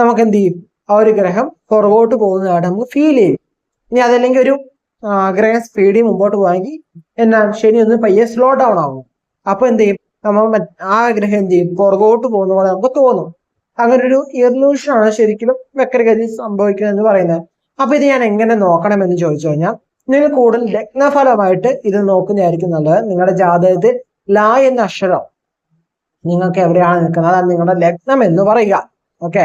നമുക്ക് എന്ത് ചെയ്യും ആ ഒരു ഗ്രഹം പുറകോട്ട് പോകുന്നതായിട്ട് നമുക്ക് ഫീൽ ചെയ്യും. ഇനി അതല്ലെങ്കിൽ ഒരു ഗ്രഹ സ്പീഡിൽ മുമ്പോട്ട് പോകാമെങ്കിൽ എന്നാ ശനി ഒന്ന് പയ്യെ സ്ലോ ഡൗൺ ആവും. അപ്പൊ എന്ത് ചെയ്യും നമ്മൾ ആ ഗ്രഹം എന്ത് ചെയ്യും പുറകോട്ട് പോകുന്ന പോലെ നമുക്ക് തോന്നും. അങ്ങനെ ഒരു ഇർലൂഷൻ ആണ് ശരിക്കും വക്രഗതി സംഭവിക്കുന്നത് എന്ന് പറയുന്നത്. അപ്പൊ ഇത് ഞാൻ എങ്ങനെ നോക്കണം എന്ന് ചോദിച്ചു കഴിഞ്ഞാൽ നിങ്ങൾ കൂടുതൽ ലഗ്നഫലമായിട്ട് ഇത് നോക്കുന്നതായിരിക്കും നല്ലത്. നിങ്ങളുടെ ജാതകത്തിൽ ലാ എന്ന അക്ഷരം നിങ്ങൾക്ക് എവിടെയാണ് നിൽക്കുന്നത്? അതാണ് നിങ്ങളുടെ ലഗ്നം എന്ന് പറയുക. ഓക്കെ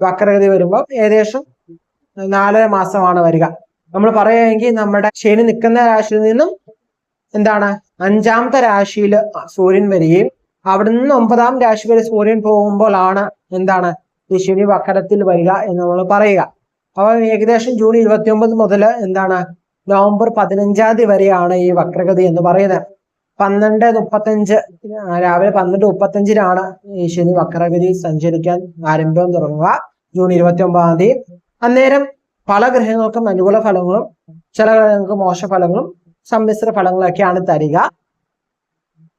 വക്രഗതി വരുമ്പോൾ ഏകദേശം നാലര മാസമാണ് വരിക. നമ്മൾ പറയുകയെങ്കിൽ നമ്മുടെ ശനി നിൽക്കുന്ന രാശിയിൽ നിന്നും എന്താണ്? അഞ്ചാമത്തെ രാശിയിൽ സൂര്യൻ വരികയും അവിടെ നിന്ന് ഒമ്പതാം രാശി വരെ സൂര്യൻ പോകുമ്പോഴാണ് എന്താണ്? ഈ ശനി വക്രത്തിൽ വരിക എന്ന് നമ്മൾ പറയുക. അപ്പൊ ഏകദേശം ജൂൺ ഇരുപത്തി ഒമ്പത് മുതൽ എന്താണ്? നവംബർ പതിനഞ്ചാം തീയതി വരെയാണ് ഈ വക്രഗതി എന്ന് പറയുന്നത്. പന്ത്രണ്ട് മുപ്പത്തഞ്ച് രാവിലെ പന്ത്രണ്ട് മുപ്പത്തഞ്ചിനാണ് ശനി വക്രഗതി സഞ്ചരിക്കാൻ ആരംഭം തുടങ്ങുക. ജൂൺ ഇരുപത്തി ഒമ്പതാം തീയതി. അന്നേരം പല ഗ്രഹങ്ങൾക്കും അനുകൂല ഫലങ്ങളും ചില ഗ്രഹങ്ങൾക്ക് മോശ ഫലങ്ങളും സമ്മിശ്ര ഫലങ്ങളൊക്കെയാണ് തരിക.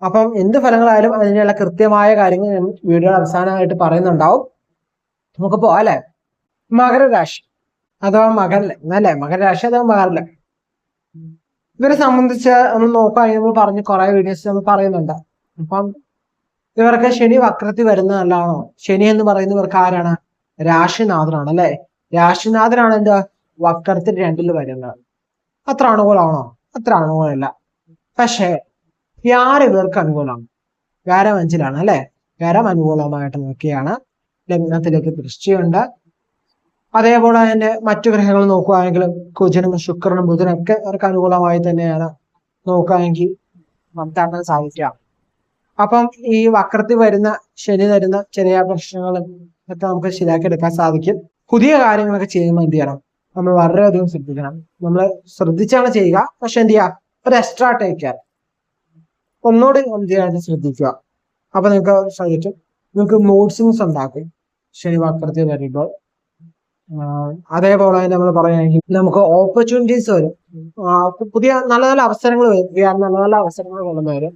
അപ്പം എന്ത് ഫലങ്ങളായാലും അതിനുള്ള കൃത്യമായ കാര്യങ്ങൾ വീഡിയോ അവസാനമായിട്ട് പറയുന്നുണ്ടാവും. നമുക്ക് പോവാം അല്ലെ? മകരരാശി. അഥവാ മകരല്ലേ അല്ലേ? മകരരാശി അഥവാ മകരല്ലേ ഇവരെ സംബന്ധിച്ച് നമ്മൾ നോക്കുകയാണെങ്കിൽ നമ്മൾ പറഞ്ഞ് കുറെ വീഡിയോസ് നമ്മൾ പറയുന്നുണ്ട്. അപ്പം ഇവർക്ക് ശനി വക്രത്തിൽ വരുന്നതല്ലാണോ? ശനി എന്ന് പറയുന്നവർക്ക് ആരാണ്? രാശിനാഥനാണ് അല്ലെ? രാശിനാഥനാണ് എന്താ വക്രത്തിൽ രണ്ടിൽ വരുന്നത്. അത്ര അനുകൂലമാണോ? അത്ര അനുകൂലമല്ല. പക്ഷേ വ്യാര ഇവർക്ക് അനുകൂലമാണ്. വ്യാരം അഞ്ചിലാണ് അല്ലെ? വ്യാരം അനുകൂലമായിട്ട് നോക്കിയാണ്. ലഗ്നത്തിലേക്ക് ദൃഷ്ടിയുണ്ട്. അതേപോലെ തന്നെ മറ്റു ഗ്രഹങ്ങൾ നോക്കുകയാണെങ്കിൽ കുജനും ശുക്രനും ബുധനും ഒക്കെ അവർക്ക് അനുകൂലമായി തന്നെയാണ് നോക്കുകയാണെങ്കിൽ മനസ്സിലാക്കാൻ സാധിക്കുക. അപ്പം ഈ വക്രത്തിൽ വരുന്ന ശനി തരുന്ന ചെറിയ പ്രശ്നങ്ങളും ഒക്കെ നമുക്ക് ശരിയാക്കി എടുക്കാൻ സാധിക്കും. പുതിയ കാര്യങ്ങളൊക്കെ ചെയ്യുമ്പോൾ എന്ത് ചെയ്യണം? നമ്മൾ വളരെയധികം ശ്രദ്ധിക്കണം. നമ്മൾ ശ്രദ്ധിച്ചാണ് ചെയ്യുക. പക്ഷെ എന്ത് ചെയ്യുക? ഒരു എക്സ്ട്രാ ടേക്ക് കെയർ ഒന്നുകൂടി എന്ത് ചെയ്യാനായിട്ട് ശ്രദ്ധിക്കുക. അപ്പൊ നിങ്ങൾക്ക് ശ്രദ്ധിച്ചു. നിങ്ങൾക്ക് മൂഡ് സ്വിങ്സ് ഉണ്ടാക്കും ശനി വക്രത്തിൽ വരുമ്പോൾ. അതേപോലെ തന്നെ നമ്മൾ പറയുകയാണെങ്കിൽ നമുക്ക് ഓപ്പർച്യൂണിറ്റീസ് വരും. പുതിയ നല്ല നല്ല അവസരങ്ങൾ വരും. നല്ല നല്ല അവസരങ്ങൾ കൊണ്ടുവന്ന് വരും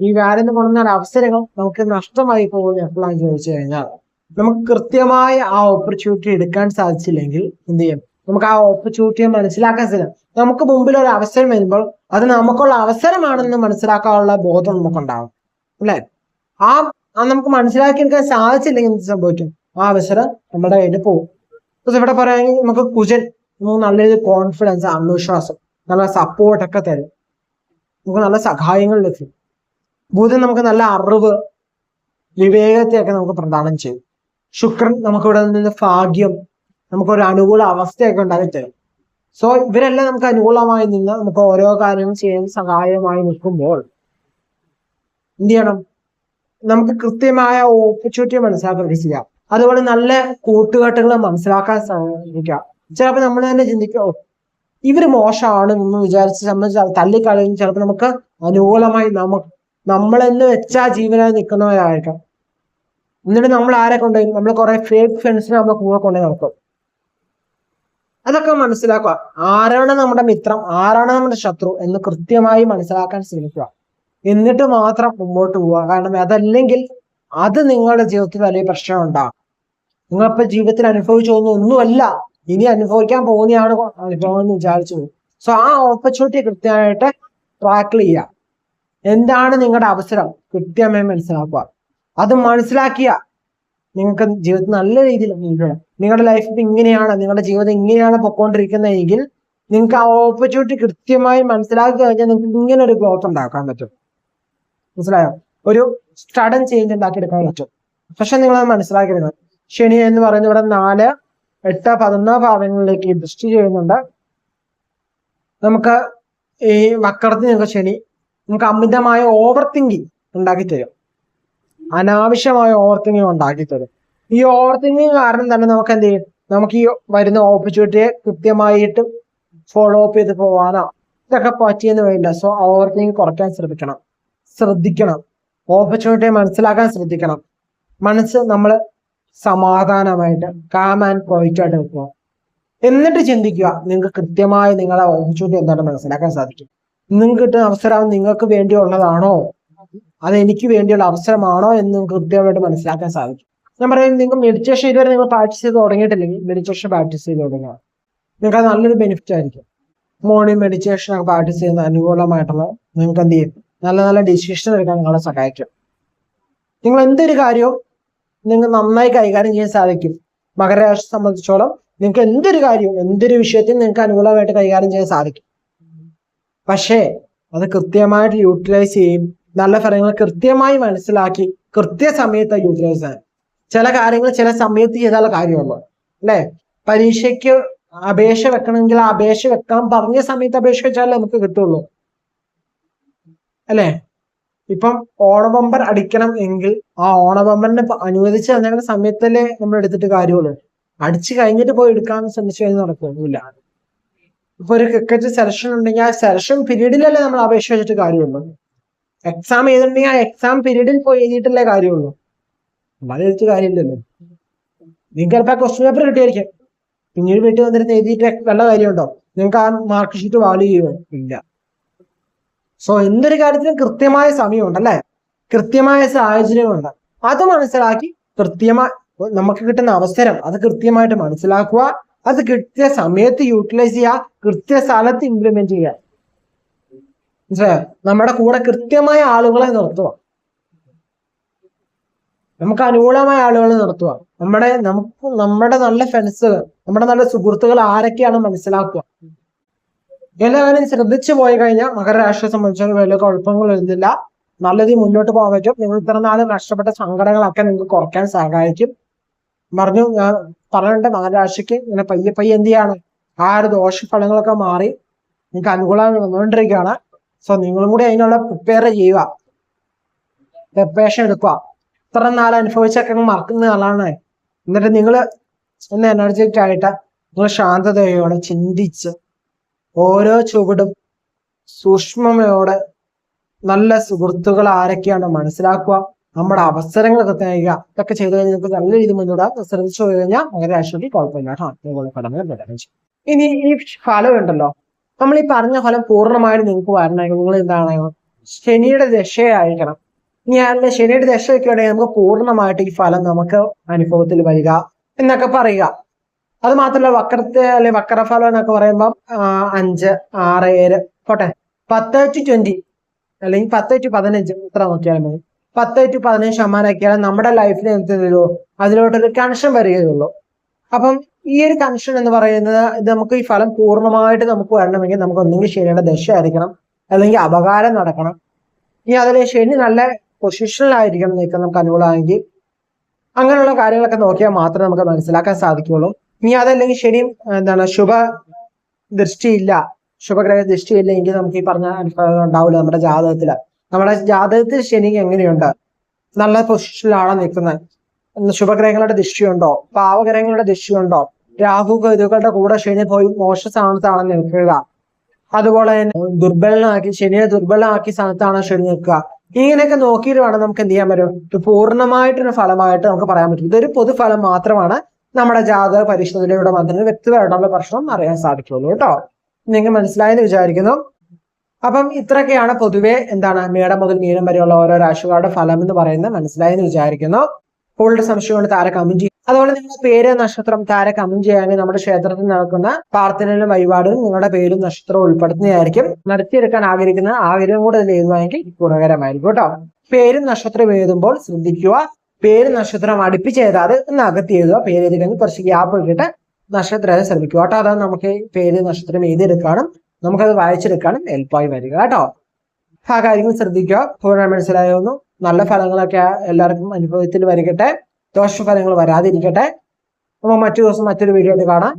ഈ വ്യാഴം കൊണ്ടുവന്ന അവസരങ്ങൾ നമുക്ക് നഷ്ടമായി പോകുന്ന എപ്പോഴാണെന്ന് ചോദിച്ചു കഴിഞ്ഞാൽ നമുക്ക് കൃത്യമായ ആ ഓപ്പർച്യൂണിറ്റി എടുക്കാൻ സാധിച്ചില്ലെങ്കിൽ എന്ത് ചെയ്യും? നമുക്ക് ആ ഓപ്പർച്യൂണിറ്റിയെ മനസ്സിലാക്കാൻ സാധിക്കും നമുക്ക് മുമ്പിൽ ഒരു അവസരം വരുമ്പോൾ അത് നമുക്കുള്ള അവസരമാണെന്ന് മനസ്സിലാക്കാനുള്ള ബോധം നമുക്കുണ്ടാവും. അല്ലെ? ആ നമുക്ക് മനസ്സിലാക്കി എടുക്കാൻ സാധിച്ചില്ലെങ്കിൽ എന്ത് സംഭവിക്കും? ആ അവസരം നമ്മുടെ കയ്യിൽ പോകും. ഇപ്പൊ ഇവിടെ പറയുകയാണെങ്കിൽ നമുക്ക് കുജൻ നമുക്ക് നല്ലൊരു കോൺഫിഡൻസ് ആത്മവിശ്വാസം നല്ല സപ്പോർട്ടൊക്കെ തരും. നമുക്ക് നല്ല സഹായങ്ങൾ ലഭിക്കും. ബുധൻ നമുക്ക് നല്ല അറിവ് വിവേകത്തെയൊക്കെ നമുക്ക് പ്രദാനം ചെയ്യും. ശുക്രൻ നമുക്ക് ഇവിടെ നിന്ന് ഭാഗ്യം നമുക്കൊരു അനുകൂല അവസ്ഥയൊക്കെ ഉണ്ടാക്കി തരും. സോ ഇവരെല്ലാം നമുക്ക് അനുകൂലമായി നിന്ന് നമുക്ക് ഓരോ കാര്യങ്ങളും ചെയ്യാൻ സഹായമായി നിൽക്കുമ്പോൾ എന്ത് ചെയ്യണം? നമുക്ക് കൃത്യമായ ഓപ്പർച്യൂണിറ്റി മനസ്സിലാക്കി ചെയ്യാം. അതുപോലെ നല്ല കൂട്ടുകെട്ടുകൾ മനസ്സിലാക്കാൻ സാധിക്കാം ചിലപ്പോൾ നമ്മൾ തന്നെ ചിന്തിക്കും "ഓ, ഇവർ മോശമാണ് എന്ന് വിചാരിച്ച് നമ്മൾ തള്ളിക്കളയും ചിലപ്പോൾ നമുക്ക് അനുകൂലമായി നമുക്ക് നമ്മളെന്ന് വെച്ചാൽ ജീവനായി നിൽക്കുന്നവരായിരിക്കാം എന്നിട്ട് നമ്മൾ ആരെ കൊണ്ടുപോയി നമ്മൾ കുറെ ഫേക്ക് ഫ്രണ്ട്സിനെ നമ്മൾ കൂടെ കൊണ്ടുപോയി നടക്കും അതൊക്കെ മനസ്സിലാക്കുക. ആരാണ് നമ്മുടെ മിത്രം ആരാണ് നമ്മുടെ ശത്രു എന്ന് കൃത്യമായി മനസ്സിലാക്കാൻ ശ്രമിക്കുക. എന്നിട്ട് മാത്രം മുമ്പോട്ട് പോവുക. കാരണം അതല്ലെങ്കിൽ അത് നിങ്ങളുടെ ജീവിതത്തിൽ വലിയ പ്രശ്നം ഉണ്ടാകും നിങ്ങളിപ്പോ ജീവിതത്തിൽ അനുഭവിച്ചു പോകുന്ന ഒന്നുമല്ല. ഇനി അനുഭവിക്കാൻ പോകുന്നതാണ് അനുഭവം എന്ന് വിചാരിച്ചു പോകും. സോ ആ ഓപ്പർച്യൂണിറ്റി കൃത്യമായിട്ട് ട്രാക്ക് ചെയ്യുക എന്താണ് നിങ്ങളുടെ അവസരം? കൃത്യമായി മനസ്സിലാക്കുക. അത് മനസ്സിലാക്കിയ നിങ്ങൾക്ക് ജീവിതത്തിൽ നല്ല രീതിയിൽ നിങ്ങളുടെ ലൈഫ് ഇങ്ങനെയാണ് നിങ്ങളുടെ ജീവിതം ഇങ്ങനെയാണ് പൊക്കോണ്ടിരിക്കുന്നതെങ്കിൽ നിങ്ങൾക്ക് ആ ഓപ്പർച്യൂണിറ്റി കൃത്യമായി മനസ്സിലാക്കി കഴിഞ്ഞാൽ നിങ്ങൾക്ക് ഇങ്ങനെ ഒരു ഗ്രോത്ത് ഉണ്ടാക്കാൻ പറ്റും. മനസ്സിലായോ? ഒരു സഡൻ ചേഞ്ച് ഉണ്ടാക്കിയെടുക്കാൻ പറ്റും. പക്ഷെ നിങ്ങൾ അത് മനസ്സിലാക്കിയെടുക്കണം ശനി എന്ന് പറയുന്നത് ഇവിടെ നാല് എട്ട് പതിനൊന്ന് ഭാവങ്ങളിലേക്ക് ദൃഷ്ടി ചെയ്യുന്നുണ്ട്. നമുക്ക് ഈ വക്രത്തിൽ നിങ്ങൾക്ക് ശനി നമുക്ക് അമിതമായ ഓവർ തിങ്കിങ് ഉണ്ടാക്കി തരും. അനാവശ്യമായ ഓവർ തിങ്കിങ് ഉണ്ടാക്കി തരും. ഈ ഓവർ തിങ്കിങ് കാരണം തന്നെ നമുക്ക് എന്ത് ചെയ്യും? നമുക്ക് ഈ വരുന്ന ഓപ്പർച്യൂണിറ്റിയെ കൃത്യമായിട്ട് ഫോളോ അപ്പ് ചെയ്ത് പോവാനോ. ഇതൊക്കെ പറ്റിയെന്ന് വേണ്ട സോ ഓവർ തിങ്കിങ് കുറയ്ക്കാൻ ശ്രമിക്കണം ശ്രദ്ധിക്കണം. ഓപ്പർച്യൂണിറ്റിയെ മനസ്സിലാക്കാൻ ശ്രദ്ധിക്കണം. മനസ്സ് നമ്മൾ സമാധാനമായിട്ട് കാം ആൻഡ് ക്വൈറ്റ് ആയിട്ട് വെക്കുക എന്നിട്ട് ചിന്തിക്കുക നിങ്ങൾക്ക് കൃത്യമായി നിങ്ങളെ ഓപ്പർച്യൂണിറ്റി എന്താണെന്ന് മനസ്സിലാക്കാൻ സാധിക്കും. നിങ്ങൾക്ക് കിട്ടുന്ന അവസരം നിങ്ങൾക്ക് വേണ്ടിയുള്ളതാണോ? അത് എനിക്ക് വേണ്ടിയുള്ള അവസരമാണോ എന്ന് നിങ്ങൾക്ക് കൃത്യമായിട്ട് മനസ്സിലാക്കാൻ സാധിക്കും. ഞാൻ പറയുന്നത് നിങ്ങൾ മെഡിറ്റേഷൻ ഇതുവരെ നിങ്ങൾ പ്രാക്ടീസ് ചെയ്ത് തുടങ്ങിയിട്ടില്ലെങ്കിൽ മെഡിറ്റേഷൻ പ്രാക്ടീസ് ചെയ്ത് തുടങ്ങുക നിങ്ങൾക്ക് നല്ലൊരു ബെനിഫിറ്റ് ആയിരിക്കും. മോർണിംഗ് മെഡിറ്റേഷൻ ഒക്കെ പ്രാക്ടീസ് ചെയ്യുന്ന അനുകൂലമായിട്ടുള്ള നിങ്ങൾക്ക് എന്ത് ചെയ്യും? നല്ല നല്ല ഡിസിഷൻ എടുക്കാൻ നിങ്ങളെ സഹായിക്കും. നിങ്ങൾ എന്തൊരു കാര്യവും നിങ്ങൾക്ക് നന്നായി കൈകാര്യം ചെയ്യാൻ സാധിക്കും. മകരരാശിയെ സംബന്ധിച്ചോളം നിങ്ങൾക്ക് എന്തൊരു കാര്യവും എന്തൊരു വിഷയത്തിൽ നിങ്ങൾക്ക് അനുകൂലമായിട്ട് കൈകാര്യം ചെയ്യാൻ സാധിക്കും. പക്ഷേ അത് കൃത്യമായിട്ട് യൂട്ടിലൈസ് ചെയ്യും നല്ല ഫലങ്ങൾ കൃത്യമായി മനസ്സിലാക്കി കൃത്യസമയത്ത് യൂട്ടിലൈസ് ചെയ്യാൻ ചില കാര്യങ്ങൾ ചില സമയത്ത് ചെയ്താലുള്ള കാര്യമുള്ളൂ. അല്ലേ? പരീക്ഷയ്ക്ക് അപേക്ഷ വെക്കണമെങ്കിൽ അപേക്ഷ വെക്കാൻ പറഞ്ഞ സമയത്ത് അപേക്ഷ വെച്ചാലേ നമുക്ക് കിട്ടുള്ളൂ. അല്ലേ? ഇപ്പം ഓണബമ്പർ അടിക്കണം എങ്കിൽ ആ ഓണബമ്പറിന് അനുവദിച്ച് തന്നേക്കുന്ന സമയത്തല്ലേ നമ്മൾ എടുത്തിട്ട് കാര്യമുള്ളൂ. അടിച്ചു കഴിഞ്ഞിട്ട് പോയി എടുക്കാൻ ശ്രമിച്ചു കഴിഞ്ഞാൽ നടക്കുന്നില്ല ഇപ്പൊ ഒരു ക്രിക്കറ്റ് സെലക്ഷൻ ഉണ്ടെങ്കിൽ ആ സെലക്ഷൻ പീരീഡിലല്ലേ നമ്മൾ അപേക്ഷ വെച്ചിട്ട് കാര്യമുള്ളൂ. എക്സാം എഴുതുന്നുണ്ടെങ്കിൽ ആ എക്സാം പീരീഡിൽ പോയി എഴുതിയിട്ടല്ലേ കാര്യമുള്ളൂ. അല്ലാതെ എഴുതിയിട്ട് കാര്യമില്ലല്ലോ. നിങ്ങൾക്ക് ചിലപ്പോൾ ക്വസ്റ്റ്യൻ പേപ്പർ കിട്ടിയായിരിക്കും. പിന്നീട് വീട്ടിൽ വന്നിരുന്ന് എഴുതിയിട്ട് വല്ല കാര്യമുണ്ടോ? നിങ്ങൾക്ക് ആ മാർക്ക് ഷീറ്റ് വാല്യൂ ചെയ്യുമോ? ഇല്ല. സോ എന്തൊരു കാര്യത്തിനും കൃത്യമായ സമയമുണ്ട് അല്ലെ കൃത്യമായ സാഹചര്യമുണ്ട്. അത് മനസ്സിലാക്കി കൃത്യമായി നമുക്ക് കിട്ടുന്ന അവസരം അത് കൃത്യമായിട്ട് മനസ്സിലാക്കുക അത് കൃത്യ സമയത്ത് യൂട്ടിലൈസ് ചെയ്യുക കൃത്യ സ്ഥലത്ത് ഇംപ്ലിമെന്റ് ചെയ്യുക. മനസ്സിലായോ? നമ്മുടെ കൂടെ കൃത്യമായ ആളുകളെ നിർത്തുക. നമുക്ക് അനുകൂലമായ ആളുകളെ നിർത്തുക. നമ്മുടെ നമുക്ക് നമ്മുടെ നല്ല ഫ്രണ്ട്സ് നമ്മുടെ നല്ല സുഹൃത്തുക്കൾ ആരൊക്കെയാണ് മനസ്സിലാക്കുക. എല്ലാ കാര്യം ശ്രദ്ധിച്ചു പോയി കഴിഞ്ഞാൽ മകരരാശിയെ സംബന്ധിച്ച് വലിയ കുഴപ്പങ്ങൾ വരുന്നില്ല നല്ല രീതിയിൽ മുന്നോട്ട് പോകാൻ പറ്റും. നിങ്ങൾ ഇത്ര നാളും നഷ്ടപ്പെട്ട സങ്കടങ്ങളൊക്കെ നിങ്ങൾക്ക് കുറയ്ക്കാൻ സഹായിക്കും. പറഞ്ഞു ഞാൻ പറഞ്ഞിട്ട് മകരരാശിക്ക് ഇങ്ങനെ പയ്യെ പയ്യെ എന്ത് ചെയ്യാണ്? ആ ഒരു ദോഷഫലങ്ങളൊക്കെ മാറി നിങ്ങൾക്ക് അനുകൂലം വന്നുകൊണ്ടിരിക്കുകയാണ്. സോ നിങ്ങളും കൂടി അതിനുള്ള പ്രിപ്പയർ ചെയ്യുക. പ്രിപ്പറേഷൻ എടുക്കുക. ഇത്ര നാൾ അനുഭവിച്ചൊക്കെ മറക്കുന്ന ആളാണ്. എന്നിട്ട് നിങ്ങൾ ഒന്ന് എനർജറ്റിക് ആയിട്ട് നിങ്ങൾ ശാന്തതയോടെ ചിന്തിച്ച് ഓരോ ചുവടും സൂക്ഷ്മതയോടെ നല്ല സുഹൃത്തുക്കൾ ആരൊക്കെയാണ് മനസ്സിലാക്കുക നമ്മുടെ അവസരങ്ങൾ കൃത്യമാക്കുക ഇതൊക്കെ ചെയ്തു കഴിഞ്ഞാൽ നിങ്ങൾക്ക് നല്ല രീതിയിൽ മുന്നോട്ട് ശ്രദ്ധിച്ചു കഴിഞ്ഞാൽ അങ്ങനെ ആക്ച്വലി കുഴപ്പമില്ല ഇനി ഈ ഫലം ഉണ്ടല്ലോ. നമ്മൾ ഈ പറഞ്ഞ ഫലം പൂർണമായിട്ട് നിങ്ങൾക്ക് വരണമെങ്കിൽ നിങ്ങൾ എന്താണ് ശനിയുടെ ദശയായിരിക്കണം. ഇനി അല്ല ശനിയുടെ ദശയൊക്കെ ഉണ്ടെങ്കിൽ നമുക്ക് പൂർണമായിട്ട് ഈ ഫലം നമുക്ക് അനുഭവത്തിൽ വരിക എന്നൊക്കെ പറയുക. അത് മാത്രമല്ല വക്രത്തെ അല്ലെ വക്രഫലം എന്നൊക്കെ പറയുമ്പോൾ അഞ്ച് ആറ് ഏഴ് പോട്ടെ. പത്ത് ടു ട്വന്റി അല്ലെങ്കിൽ പത്ത് ടു പതിനഞ്ച് ഇത്ര നോക്കിയാലും മതി. പത്ത് ടു പതിനഞ്ച് ശതമാനമൊക്കെയാണ് നമ്മുടെ ലൈഫിൽ എന്ത് ചെയ്തോ അതിലോട്ടൊരു കണക്ഷൻ വരികയുള്ളൂ. അപ്പം ഈ ഒരു കണക്ഷൻ എന്ന് പറയുന്നത് ഇത് നമുക്ക് ഈ ഫലം പൂർണമായിട്ട് നമുക്ക് വരണമെങ്കിൽ നമുക്ക് ഒന്നുകിൽ ശനിയുടെ ദശ ആയിരിക്കണം. അല്ലെങ്കിൽ അപകാരം നടക്കണം. ഇനി അതിൽ ശനി നല്ല പൊസിഷനിലായിരിക്കണം നിൽക്കാൻ നമുക്ക് അനുകൂലമാണെങ്കിൽ അങ്ങനെയുള്ള കാര്യങ്ങളൊക്കെ നോക്കിയാൽ മാത്രമേ നമുക്ക് മനസ്സിലാക്കാൻ സാധിക്കുകയുള്ളൂ. ഇനി അതല്ലെങ്കിൽ ശരിയും എന്താണ് ശുഭ ദൃഷ്ടിയില്ല. ശുഭഗ്രഹ ദൃഷ്ടിയില്ല എങ്കിൽ നമുക്ക് ഈ പറഞ്ഞ അനുഭവങ്ങൾ ഉണ്ടാവില്ല നമ്മുടെ ജാതകത്തിൽ നമ്മുടെ ജാതകത്തിൽ ശനി എങ്ങനെയുണ്ട്? നല്ല പൊസിഷനിലാണോ നിൽക്കുന്നത്? ശുഭഗ്രഹങ്ങളുടെ ദൃഷ്ടിയുണ്ടോ? പാവഗ്രഹങ്ങളുടെ ദൃഷ്ടിയുണ്ടോ? രാഹു കേതുക്കളുടെ കൂടെ ശനി പോയി മോശ സ്ഥാനത്താണ് നിൽക്കുക. അതുപോലെ തന്നെ ദുർബലനാക്കി ശനിയെ ദുർബലനാക്കി സ്ഥാനത്താണ് ശനി നിൽക്കുക. ഇങ്ങനെയൊക്കെ നോക്കിയിട്ട് വേണം നമുക്ക് എന്ത് ചെയ്യാൻ പറ്റും? പൂർണമായിട്ടൊരു ഫലമായിട്ട് നമുക്ക് പറയാൻ പറ്റും. ഇതൊരു പൊതുഫലം മാത്രമാണ് നമ്മുടെ ജാതക പരിശോധനയുടെ മാത്രമേ വ്യക്തിപരമായിട്ടുള്ള പ്രശ്നം അറിയാൻ സാധിക്കുള്ളൂ കേട്ടോ. നിങ്ങൾ മനസ്സിലായെന്ന് വിചാരിക്കുന്നു. അപ്പം ഇത്രയൊക്കെയാണ് പൊതുവെ എന്താണ് മേടം മുതൽ മീനം വരെയുള്ള ഓരോ രാശികളുടെ ഫലം എന്ന് പറയുന്നത് മനസ്സിലായെന്ന് വിചാരിക്കുന്നു. കൂടുതൽ സംശയമുണ്ട് താര കമന്റ് ചെയ്യും. അതുപോലെ നിങ്ങളുടെ പേര് നക്ഷത്രം താര കമന്റ് ചെയ്യാനും നമ്മുടെ ക്ഷേത്രത്തിൽ നടക്കുന്ന പ്രാർത്ഥനയിലും വഴിപാടും നിങ്ങളുടെ പേരും നക്ഷത്രവും ഉൾപ്പെടുത്തുന്നതായിരിക്കും. നടത്തിയെടുക്കാൻ ആഗ്രഹിക്കുന്ന ആഗ്രഹം കൂടെ എഴുതുവാണെങ്കിൽ ഗുണകരമായിരിക്കും കേട്ടോ. പേരും നക്ഷത്രം എഴുതുമ്പോൾ ശ്രദ്ധിക്കുക. പേര് നക്ഷത്രം അടുപ്പിച്ച് എഴുതാതെ ഒന്ന് അകത്ത് എഴുതുക. പേര് എഴുതി കഴിഞ്ഞ് കുറച്ച് ഗ്യാപ്പ് ഇട്ടിട്ട് നക്ഷത്രം ശ്രമിക്കുക കേട്ടോ. അതാണ് നമുക്ക് പേര് നക്ഷത്രം എഴുതിയെടുക്കാനും നമുക്കത് വായിച്ചെടുക്കാനും എളുപ്പമായി വരിക കേട്ടോ. ആ കാര്യങ്ങൾ ശ്രദ്ധിക്കുക. പൂർണ മനസ്സിലായൊന്നു. നല്ല ഫലങ്ങളൊക്കെ എല്ലാവർക്കും അനുഭവത്തിൽ വരികട്ടെ. ദോഷഫലങ്ങൾ വരാതിരിക്കട്ടെ. നമുക്ക് മറ്റു ദിവസം മറ്റൊരു വീഡിയോ കാണാം.